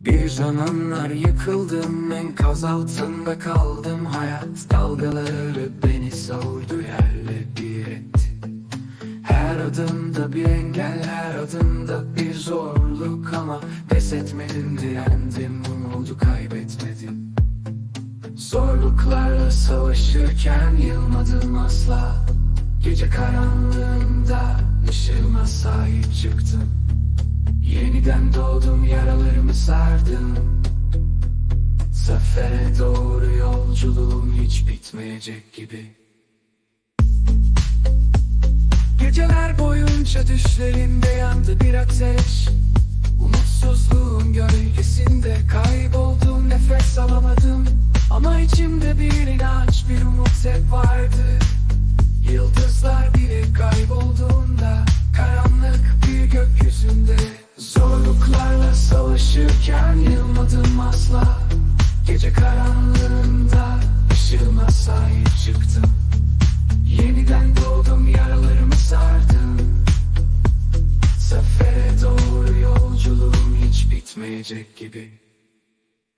Bir zamanlar yıkıldım enkaz altında kaldım. Hayat dalgaları beni savurdu yerle bir etti. Her adımda bir engel her adımda bir zorluk Ama pes etmedim direndim umudu kaybetmedim. Zorluklarla savaşırken yılmadım asla. Gece karanlığında Yeniden doğdum yaralarımı sardım Zafere doğru yolculuğum hiç bitmeyecek gibi. Geceler boyunca düşlerimde yandı bir ateş. Umutsuzluğun gölgesinde kayboldum nefes alamadım. Ama içimde bir inanç bir umut hep vardı. Yıldızlar bile kaybolduğunda Karanlık bir gökyüzünde Zorluklarla savaşırken yılmadım asla. Gece karanlığında ışığıma sahip çıktım. Yeniden doğdum yaralarımı sardım. Zafere doğru yolculuğum hiç bitmeyecek gibi.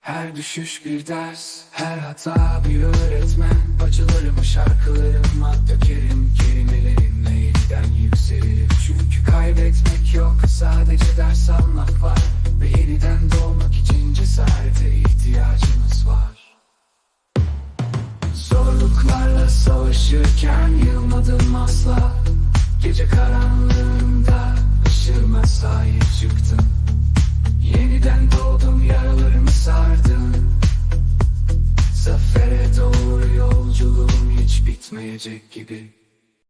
Her düşüş bir ders, her hata bir öğretmen. Acılarımı şarkılarıma dökerim sadece ders almak var Ve yeniden doğmak için cesarete ihtiyacımız var. Zorluklarla savaşırken yılmadım asla. Gece karanlığında ışığıma sahip çıktım. Yeniden doğdum yaralarımı sardım. Zafere doğru yolculuğum hiç bitmeyecek gibi